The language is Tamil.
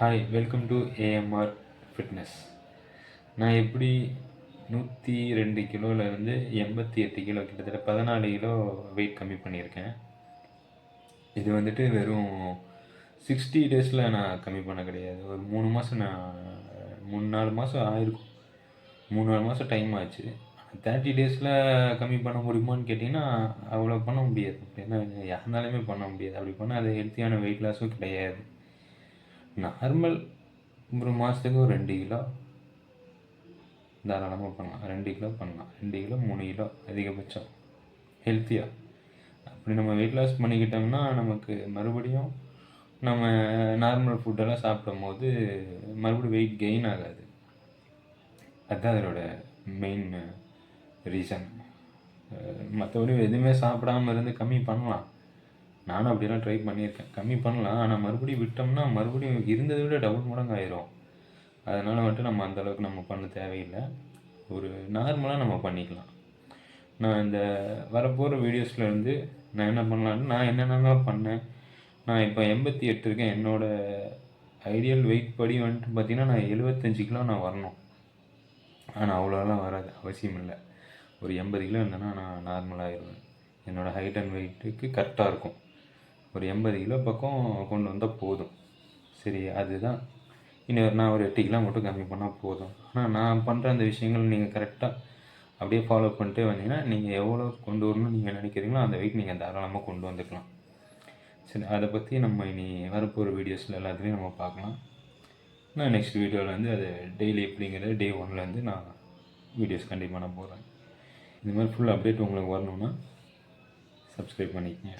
Hi welcome to AMR fitness நான் எப்படி நூற்றி ரெண்டு கிலோவிலேருந்து எண்பத்தி எட்டு கிலோ கிட்டத்தட்ட பதினாலு கிலோ வெயிட் கம்மி பண்ணியிருக்கேன். இது வந்துட்டு வெறும் சிக்ஸ்டி டேஸில் நான் கம்மி பண்ண கிடையாது. ஒரு மூணு மாதம் நான் மூணு நாலு மாதம் ஆயிருக்கும். மூணு நாலு மாதம் டைம் ஆச்சு. தேர்ட்டி டேஸில் கம்மி பண்ண முடியுமான்னு கேட்டிங்கன்னா அவ்வளோ பண்ண முடியாது. ஏன்னா யாருனாலுமே பண்ண முடியாது. அப்படி பண்ணால் அது ஹெல்த்தியான வெயிட் லாஸும் கிடையாது. நார்மல் ஒரு மாதத்துக்கு ஒரு ரெண்டு கிலோ தாராளமாக பண்ணலாம். ரெண்டு கிலோ பண்ணலாம். ரெண்டு கிலோ மூணு கிலோ அதிகபட்சம். ஹெல்த்தியாக அப்படி நம்ம வெயிட் லாஸ் பண்ணிக்கிட்டோம்னா நமக்கு மறுபடியும் நம்ம நார்மல் ஃபுட்டெல்லாம் சாப்பிடும் போது மறுபடியும் வெயிட் கெயின் ஆகாது. அதுதான் அதோட மெயின் ரீசன் மற்றபடி எதுவுமே சாப்பிடாம இருந்து கம்மி பண்ணலாம். நானும் அப்படிலாம் ட்ரை பண்ணியிருக்கேன். கம்மி பண்ணலாம். ஆனால் மறுபடியும் விட்டோம்னா மறுபடியும் இருந்ததை விட டபுள் மடங்கு ஆயிரும் அதனால் வந்துட்டு நம்ம அந்தளவுக்கு நம்ம பண்ண தேவையில்லை. ஒரு நார்மலாக நம்ம பண்ணிக்கலாம். நான் இந்த வரப்போகிற வீடியோஸில் இருந்து நான் என்ன பண்ணலான்னு நான் என்னென்னலாம் பண்ணேன் நான் இப்போ எண்பத்தி எட்டு இருக்கேன். என்னோடய ஐடியல் வெயிட் படி வந்துட்டு பார்த்தீங்கன்னா நான் எழுபத்தஞ்சு கிலோ நான் வரணும். ஆனால் அவ்வளோலாம் வராது. அவசியம் இல்லை. ஒரு எண்பது கிலோ இருந்தேன்னா நான் நார்மலாகிடுவேன் என்னோடய ஹைட் அண்ட் வெயிட்டுக்கு கரெக்டாக இருக்கும். ஒரு எண்பது கிலோ பக்கம் கொண்டு வந்தால் போதும். சரி அதுதான். இனி ஒரு நான் ஒரு எட்டு கிலோ மட்டும் கம்மி பண்ணால் போதும். ஆனால் நான் பண்ணுற அந்த விஷயங்கள் நீங்கள் கரெக்டாக அப்படியே ஃபாலோ பண்ணிட்டே வந்தீங்கன்னா நீங்கள் எவ்வளோ கொண்டு வரணும்னு நீங்கள் நினைக்கிறீங்களோ அந்த வெயிட் நீங்கள் தாராளமாக கொண்டு வந்துக்கலாம். சரி அதை பற்றி நம்ம இனி வரப்போகிற வீடியோஸில் எல்லாத்துலேயும் நம்ம பார்க்கலாம். நான் நெக்ஸ்ட் வீடியோவில் வந்து அது டெய்லி எப்படிங்கிறது டே ஒன்லேருந்து நான் வீடியோஸ் கண்டிப்பாக நான் போகிறேன் இந்த மாதிரி ஃபுல் அப்டேட் உங்களுக்கு வரணுன்னா சப்ஸ்கிரைப் பண்ணிக்கங்க.